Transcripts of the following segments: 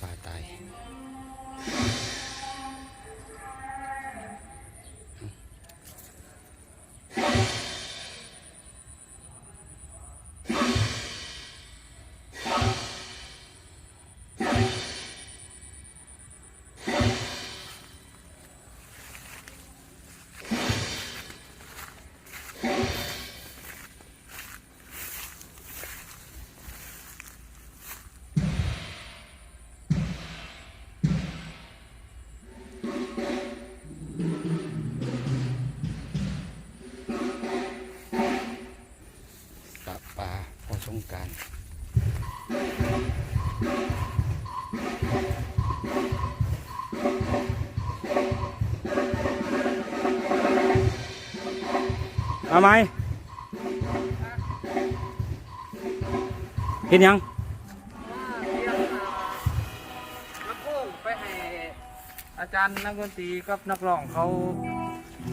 ป่าตาย สงกรารเอาไหมเห็นยังลำโพงไปให้อาจารย์นักดนตรีกับนักร้องเขา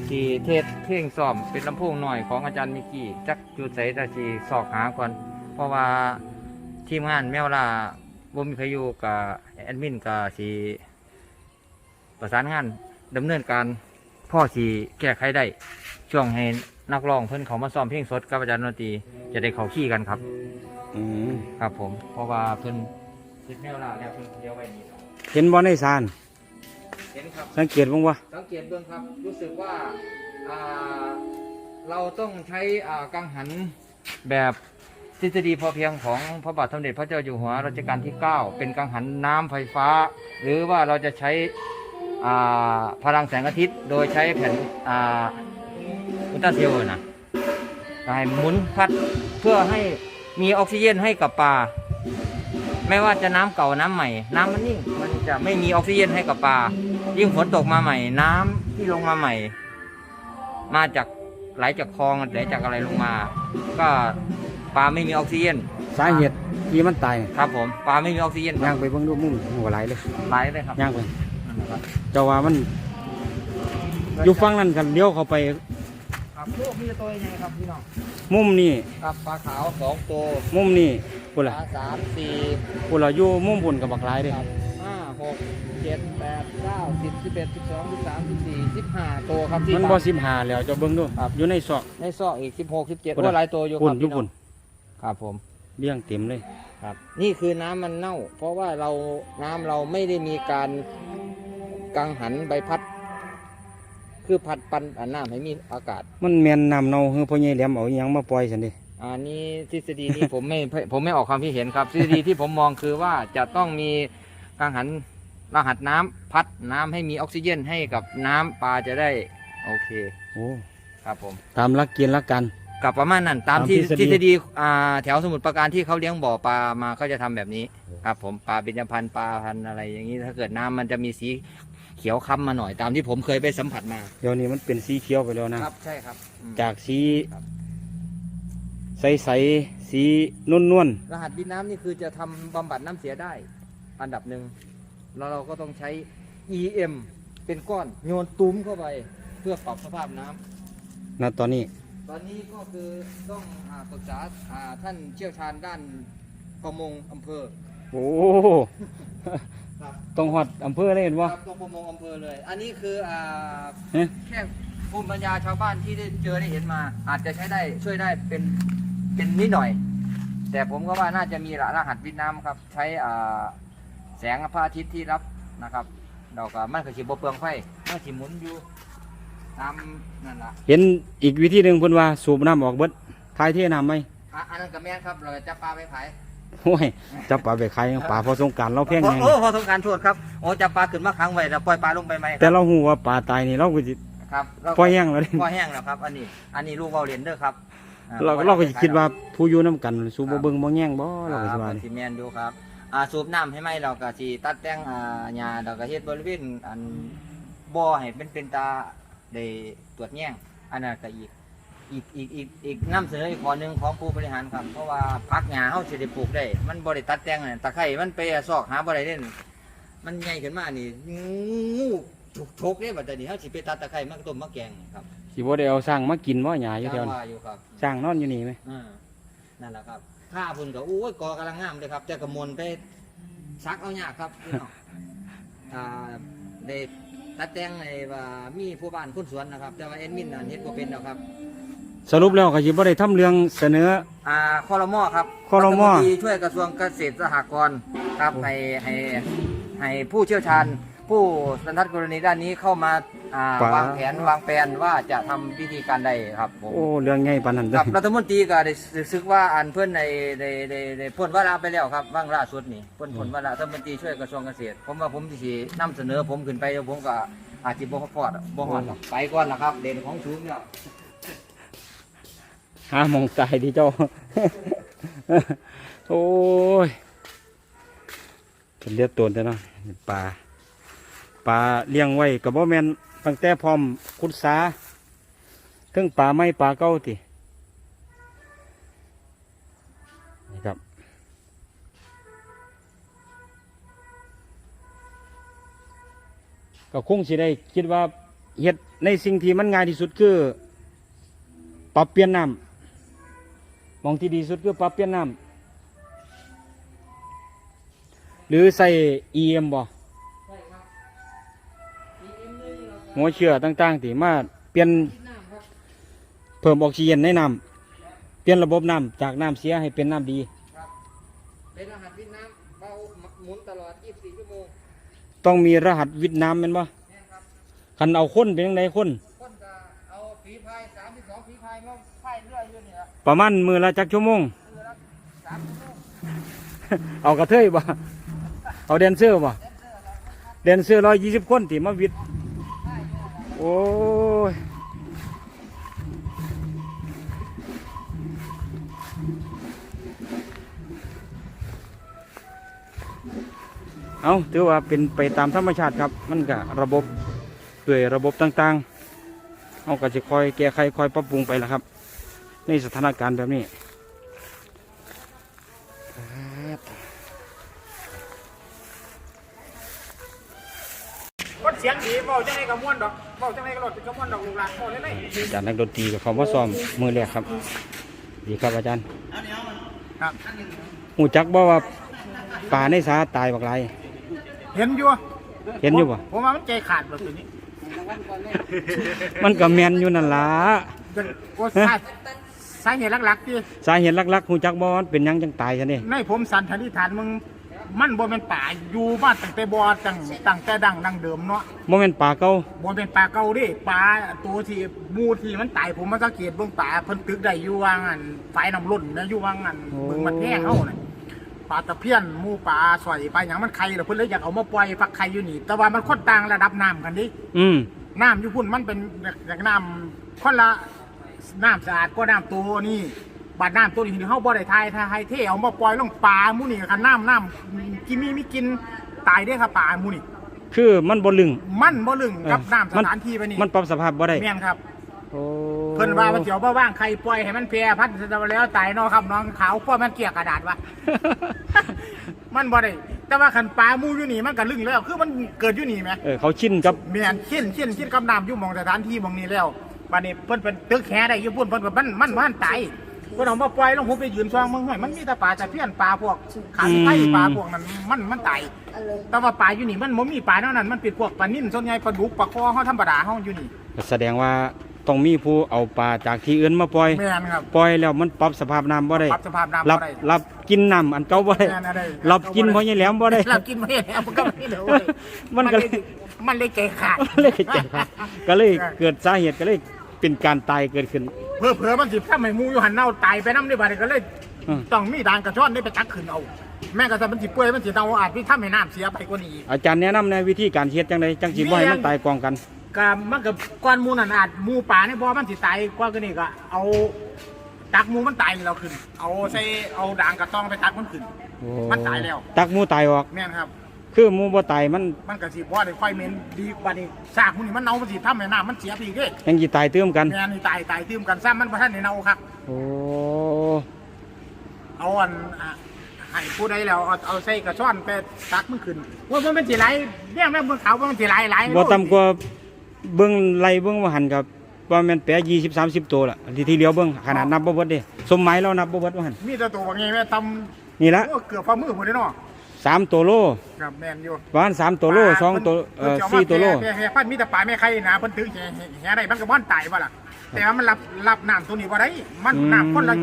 ที่เทศเพลงซ้อมเป็นลำโพงหน่อยของอาจารย์มิกกี้จักจุดใสตาชีสอกหาก่อนเพ ราะว่าทีมงานแมวล่าบ่มีพายุกับแอดมินกับสีประสานงานดำเนินการพ่อสีแก้ไขได้ช่วงให้นักร้องเพิ่นเขามาซ้อมเพลงสดกับอาจารย์ดนตรีจะได้เขาขี้กันครับ อืมครับผม เพราะว่าเพิ่นเฮ็ดแมวล่าแล้วเพิ่นเดียวไว้นี่เห็นบอลในซาน เห็นครับ สังเกตบ้างวะสังเกตเบื้องครับรู้สึกว่าอ่า เราต้องใช้อ่ากังหันแบบ ทฤษฎีพอเพียงของพระบาทสมเด็จพระเจ้าอยู่หัวรัชกาลที่ 9 เป็นกังหันน้ำไฟฟ้า หรือว่าเราจะใช้พลังแสงอาทิตย์ โดยใช้แผ่นอุลตราเซลล์นะให้หมุนพัดเพื่อให้มีออกซิเจนให้กับปลาไม่ว่าจะน้ำเก่าน้ำใหม่ น้ำมันนิ่งมันจะไม่มีออกซิเจนให้กับปลายิ่งฝนตกมาใหม่ น้ำที่ลงมาใหม่ มาจากไหลจากคลองไหลจากอะไรลงมา ก็ ปลาไม่มีออกซิเจนสาเหตุที่มันตายครับผมปลาไม่มีออกซิเจนคย่ารังบไปเบิ่งดูมุมหัวไหลเลยไหลเลยครับย่างไปนั่นแหละครับเจ้าว่ามันอยู่ฟังนั่นกันเลี้ยวเข้าไปครับพวกมีตัวยังไงครับพี่น้องมุมนี่ครับปลาขาวสองตัวมุมนี่พุ่นปละลาสามสี่พุ่นละอยู่มุมพุ่นกับบักหลายเด้ครับห้าหกเจ็ดแปดเก้าสิบสิบเอ็ดสิบสองสิบสามสิบสี่สิบห้าตัวครับที่มันบ่สิบหาแล้วเจ้าเบิ่งดูครับ อยู่ในซอก ในซอกอีกสิบหกสิบเจ็ดพุ่นก็น่ะหลายตัวอยู่คพุ่นรับอยู่พี่น้พุ่องน ครับผม เลี้ยงเต็มเลยครับนี่คือน้ำมันเน่า เพราะว่าเราน้ำเราไม่ได้มีการกังหันใบพัด คือพัดปันอันน้ำให้มีอากาศ มันแม่นน้ำเน่าเฮือพ่อใหญ่แหลมเอาอิหยังมาปล่อยซั่นเดิอันนี้ทฤษฎีนี้ ผมไม่ผมไม่ออกความคิดเห็นครับ ทฤษฎีที่ผมมองคือว่าจะต้องมีกังหันรหัสน้ำพัดน้ำให้มีออกซิเจนให้กับน้ำปลาจะได้ โอเคโอ้ครับผม ตามหลักเกณฑ์หลักการ กับประมาณนั้นตามตามที่ทฤษฎี ทฤษฎีอ่าแถวสมุทรปราการที่เขาเลี้ยงบ่อปลามาเขาจะทำแบบนี้ครับ ผมปลาเบญจพรรณปลาพันธุ์อะไรอย่างนี้ถ้าเกิดน้ำมันจะมีสีเขียวค้ำมาหน่อยตามที่ผมเคยไปสัมผัสมาเดี๋ยวนี้มันเป็นสีเขียวไปแล้วนะ ครับใช่ครับอืม จากสีครับ ใสๆสีนวลนวลรหัสดินน้ำนี่คือจะทำบำบัดน้ำเสียได้ อันดับหนึ่งแล้วเราก็ต้องใช้ EM เป็นก้อนโยนตุ้มเข้าไป เพื่อปรับสภาพน้ำๆนะตอนนี้ ตอนนี้ก็คือต้องอาปรึกษาอ่าท่านเชี่ยวชาญด้านประมงอำเภอโอ้ครับต้องฮอดอำเภอเลยเห็นคบ่รับตรงประมงอำเภอเลย อันนี้คืออ่าเอ๊ะ แค่ภูมิปัญญาชาวบ้านที่ได้เจอได้เห็นมา อาจจะใช้ได้ช่วยได้เป็นเป็นนิดหน่อย แต่ผมก็ว่าน่าจะมีรหัสวิทย์น้ำครับ ใช้อ่าแสงพระอาทิตย์ที่รับนะครับเราก็มันก็สิบ่เปลืองไฟมันสิหมุนอยู่ ตามนั่นล่ะเห็นอีกวิธีหนึ่งเพิ่นว่าสูบน้ำออกเบิดทายเทน้ำไหมอะอันนั้นก็แม่นครับเราจะปลาไปขายโอ้ยจับปลาไปขายปลาพอสงกรารเราแพงโอ้ไงโอ้พอต้องการโทษครับโอ้จะปลาขึ้นมาค้างไว้แล้วปล่อยปลาลงไปไหมคแต่รับเราหูว่าปลาตายนี่เราก็สิครับเราปล่อยแห้งแล้วเด้ปล่อยแห้งแล้วครับ อันนี้ อันนี้ลูกเบาเรียนเด้อครับอ่เราเราก็สิคิดว่าผู้อยู่น้ำกันสูบบ่เบิ่งบ่แย่งบ่เราก็คสิรับว่าก็นี่ สิแมนดูครับอ่าสูบน้ำให้ไหมเราก็สิตัดแต่งอ่าหญ้าเราก็เฮ็ดบริเวณอันบ่อให้เป็นเป็นตา ได้ตรวจแย่งอันนั้นก็อีกอีกอีกอีกอีกนำเสนออีกข้อหนึงของผู้บริหารครับ เพราะว่าพักหญ้าเฮาสิได้ปลูกได้ มันบ่ได้ตัดแต่งนั่นตะไคร้มันไปซอกหาบ่ได้เด่นมันใหญ่ขึ้นมานี่งูถูกทกเด้บัดนี้เฮาสิไปตัดตะไคร้มาต้มมาแกงนี่ครับสิบ่ได้เอาสร้างมากินบ่หญ้าอยู่แถวจังนี้ว่าอยู่ครับสร้างนอนอยู่นี่ไหมอ่านั่นแหละครับผ้าพุ่นก็อู้ยกอกำลังงามเลยครับแต่กระมวลไปซักเอายากครับพี่น้องอ่าได้ ตัดแต่งในว่ามีผู้บ้านคนสวนนะครับ แต่ว่าแอดมินอันเฮ็ดบ่เป็นแล้วครับ สรุปแล้วก็สิบ่ได้ทำเรื่องเสนอ อ่าคอรมอครับครมรัฐนตรีช่วยกระทรวงเกษตรสหกรณ์ครับให้ให้ให้ผู้เชี่ยวชาญ ผู้สันทัดกรณีด้านนี้เข้ามาอ่าวางแผนวางแผนว่าจะทำวิธีการใดครับผม โอ้เรื่องใหญ่ปานนั้นเด้คอรับรัฐมนตรีก็ได้ซึกว่าอันเพื่อนในในในในพ้นวาระไปแล้วครับว่างล่าสุดนี่พ้นพ้นวาระรัฐมนตรีช่วยกระทรวงเกษตร ผมว่าผมสินำเสนอผมขึ้นไปเดี๋ยวผมก็อาจจะบ่พอดบ่ฮอดหรอกไปก่อนละครับ เด่นของสูงแล้วหาหมองตายที่เจ้า โอ้ยเป็นเลือดตัวแต่เนาะปลา ปลาเลี้ยงไว้กับบ่แม่นตั้งแต่พร้อมคุดสาถึงปลาไม้ปลาเก้าตินี่ครับก็คงสิได้คิดว่าเฮ็ดในสิ่งที่มันง่ายที่สุดคือ ปรับเปลี่ยนน้ำมองที่ดีสุดคือปรับเปลี่ยนน้ำหรือใส่ EM บ่ หัวเชื้อต่างๆที่มาเปลี่ยนเพิ่มออกซิเจนในน้ำเปลี่ยนระบบน้ำจากน้ำเสียให้เป็นน้ำดี เป็นรหัสวิทน้ำเบาหมุนตลอด 24 ชั่วโมงต้องมีรหัสวิทย์น้ำแม่นบ่เนี่ยครับคันเอาคนเป็นยังไงคน คนก็เอาฝีพาย 32 ฝีพายมาพายเรืออยู่นี่ครับประมาณมือละจักชั่วโมงเรือละ3ชั่วโมงเอากระเทยบ่เอาแดนเซอร์บ่แดนเซอร์ร้อยยี่สิบคนที่มาวิทย์ โอ้ยเอาถือว่าเป็นไปตามธรรมชาติครับ มันก็ระบบด้วยระบบต่างๆเอาก็จะคอยแก้ไขคอยปรับปรุงไปละครับ ในสถานการณ์แบบนี้ เสียงดีเบาจังไดก็ม่วนดอกเบาจังไดก็รถก็ม่วนดอกลูกหลานเบาเลยเลยอาจารย์นักดนตรีกับเขามาซ้อมมือแรกครับ ดีครับอาจารย์ครับหูจักบ่ว่าป่าในสาตายบักไรเห็นอยู่เห็นอยู่บ่ผมว่ามันใจขาดแบบนี้ มันก็แมนอยู่นั่นล่ะเป็นโอ้สาสาเหตุหลักๆที่สาเหตุหลักๆหูจักบ่ว่ามันเป็นหยังจังตายซะนี่ในผมสันนิษฐานมึง มันบ่เป็นป่าอยู่มาตั้งแต่บ่ตั้งตั้งแต่ดังดังเดิมเนาะบ่แม่นป่าเก่าบ่เป็นป่าเก่าเดิป่าตัวที่หมูที่มันตายผมมาสังเกตเบิ่งป่าเพิ่นตึกได้อยู่ว่างอันไฟน้ำล้นนะอยู่ว่างอันเบิ่งมันแห้งเฮาน่ะปลาตะเพียนหมูปลาสอยปลาหยังมันไข่แล้วเพิ่นเลยอยากเอามาปล่อยฟักไข่อยู่นี่ แต่ว่ามันคนต่างระดับน้ำกันดิอืมน้ำอยู่พุ่นมันเป็นจากน้ำคนละน้ำสะอาดก็น้ำตัวนี่ บาดน้ำตัวนี้เฮาบ่ได้ทายถ้าให้เทเอามาปล่อยลงปลาหมูนี่คันน้ำน้ำกินมีมีกินตายได้อครับปลาหมูนี่คือมันบ่ลึง มันบ่ลึงกับเออน้ำสมัน ถานที่ไปนี่มันปรับสภาพบ่ได้แม่นครับ โอ้เพิ่นว่ามันเสียวบ่ว่างใครปล่อยให้มันแพร่พันธุ์แล้วตายเนาะครับน้องขาวเพราะมันเกลี่ยกระดาษวะ มันบ่ได้แต่ว่าคันปลาหมูอยู่นี่มันก็ลึงแล้ว คือมันเกิดอยู่นี่ไหม เออเขาชินกับเมียนเช่นเช่นเช่นกับน้ำอยู่หมองสถานที่หมองนี้แล้วบัดนี้เพิ่นเป็นตึกแห่ได้อยู่พุ่นเพิ่นก็มันมันมันตาย เพิ่นเอามาปล่อยลงผมไปยืนซองมึงห้อยมันมีแต่ปลาตะเพียนปลาพวกขาไข่ปลาพวกนั้นมันมันตายแต่ว่าปลาอยู่นี่มันบ่มีปลาเท่านั้นมันเป็นพวกปลานิ่มส่วนใหญ่ปลาดุกปลาคอเฮาธรรมดาเฮาอยู่นี่แสดงว่าต้องมีผู้เอาปลาจากที่อื่นมาปล่อยแม่นครับ ปล่อยแล้วมันปรับสภาพน้ำบ่ได้ปรับสภาพน้ำรับ่บได้ รับกินน้ำอันเก่าบ่ได้แม่นอะไรรับกินเพราะยายแหลมบ่ได้ รับกินไม่ได้มันก็ไม่ได้เว้ยมันก็เลย มันเลยใจขาดเลยเจ็บครับก็เลยเกิดสาเหตุก็เลย เป็นการตายเกิดขึ้นเผลอๆมันสิทำให้หมูอยู่หันเน่าตายไปน้ำได้บัดนี้ก็เลยอืม ต้องมีดานกระชอนได้ไปตักขึ้นเอา แม่งก็จะมันสิเปื่อยมันสิเน่าอาจที่ทำให้น้ำเสียไปกว่านี้อีก อาจารย์แนะนำในวิธีการเฮ็ดจังไดจังสิบ่ให้มันตายกองกัน ก็มันกับก้อนหมูนั่นอาจหมูป่าในบ่อมันสิตายกว่าก็นี่ก็เอาตักหมูมันตายนี่เราขึ้น เอาใส่เอาด่างกระตองไปตักมันขึ้นโอ้มันตายแล้ว ตักหมูตายออก แม่นครับ คือหมูบ่ตายมันมันก็สิบ่ได้ค่อยเหม็นดีบัดนี้ซากหมูนี่มันเน่ามันสิทำให้น้ำมันเสียไปอีกเด้ยังสิตายเติมกันแม่นี่ตายตายตื้มกันซ้ำมันบ่ทันได้เน่าครับโอ้เอาอันอะให้ผู้ใดแล้วเอาเอาใส่กระชอนไปตักมันขึ้นว่ามันเป็นสิไหลเนี่ยแม่เบิ่งเขาว่ามันสิไหลไหลบ่ต่ำกว่าเบิ่งไล่เบิ่งว่าหันกับว่าแมันแปะยี่สิบสามสิบตัวละที่ที่เหลียวเบิ้งขนาดนับบ่เบิดเด้สมหมายเรานับบ่เบิดว่าหั่นมีแต่ตัวว่าไงแม่ตนี่ละำโอ้เกือบฝ่ามือพุ่นเด้อเนาะ สามตัวโลครับแม่นอยู่ประมาณสามตัวโลสองตัวเอ่อสี่ตัวโลแห่พันมีแต่ปลาแม่ไข่นะเพิ่นตึกแห่แห่ได้มันก็บ่อนตายบ่ล่ะ แต่ว่ามันรับรับน้ำตัวนี้บ่ได้ มันน้ำคนละ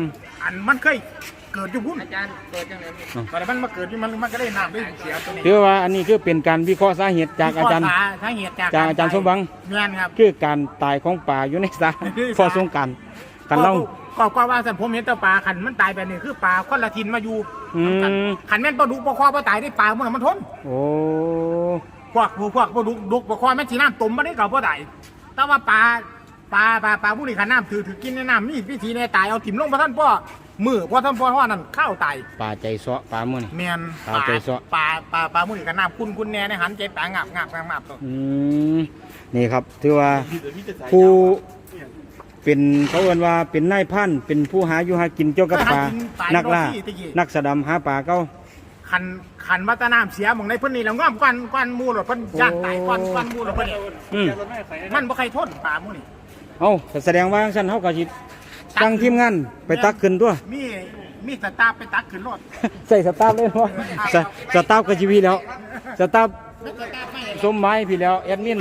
อันมันเคยเกิดอยู่พุ่นอาจารย์เปิดจังเลยตอนนี้มันมาเกิดอยู่มันมันก็ได้น้ำได้เสียตัวนี้ถือว่าอันนี้คือเป็นการวิเคราะห์สาเหตุจากอาจารย์ข้สสาเหตุจากจากอาจารย์สมหวังแม่นครับคือการตายของป่าอยู่ในสระพอสงกรารกันเล่า ก็ก็ว่าสันผมเห็นแต่ปลาขันมันตายไปนี่คือปลาคนละทินมาอยู่อืมขันแม่นปลาดุกปลาคอปลาตายได้ปลาเมื่อมันทนโอ้พวกพวกพวกปลาดุกดุกปลาคอแม่นสีน้ำตุ่มมาได้กับปลาตายแต่ว่าปลาปลาปลาปลาผู้นี้ขันน้ำถือถือกินในน้ำนี่วิธีในตายเอาถิ่มลงมาท่านพ่อมือพ่อท่านพ่อว่านั่นข้าวตายป่าใจเสาะป่ามื้อนี่แมนปลาใจซ้อปลาปลาปลาผู้นี้ขันน้ำคุณคุณแน่ในหันใจปลางับงับงับงับตัวอืมนี่ครับถือว่าผู้ เป็นเขาเอิ้นว่าเป็นนายพันเป็นผู้หาอยู่หากินเกี่ยวกับป่านักล่านักสะดำหาป่าเก้า ขันขันมาแตะน้ำเสียหมองในเพิ่นนี่แล้วง่อมกวนกวนหมูหรอเพิ่นย่างตายกวนกวนหมูหรอเพิ่นเนี่ยอืม มันบ่ใครทนปลาหมูนี่ เอาก็แสดงว่าจั่งซั่นเฮาก็สิตั้งทีมงานไปตักขึ้นตัว มีมีสตาร์ไปตักขึ้นรถใส่สตาร์ฟเลยบ่สสตาร์ฟก็ชีวิตแล้ว สตาร์ฟแล้วสตาร์ไม่สมหมายพี่แล้วแอดมิน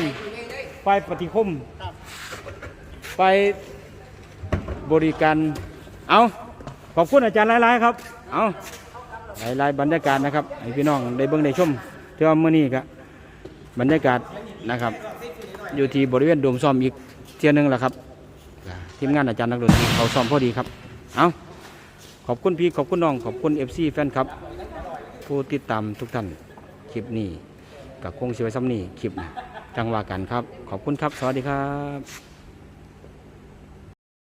ฝ่ายปฏิคม ไป บริการ เอาขอบคุณอาจารย์หลาย ๆ ครับ เอาหลาย ๆ บรรยากาศนะครับให้พี่น้องได้เบิ่งได้ชมเที่ว่ามื้อนี้ก็บบรรยากาศนะครับ อยู่ที่บริเวณโดมซ้อมอีกเที่ยนึงแหละครับทีมงานอาจารย์นักดนตรีเขาซ้อมพอดีครับ เอาขอบคุณพี่ขอบคุณน้องขอบคุณ FC แฟนครับ ผู้ติดตามทุกท่านคลิปนี้กับคงสิไว้ซ้ำนี่คลิปจังว่ากันครับ ขอบคุณครับ สวัสดีครับ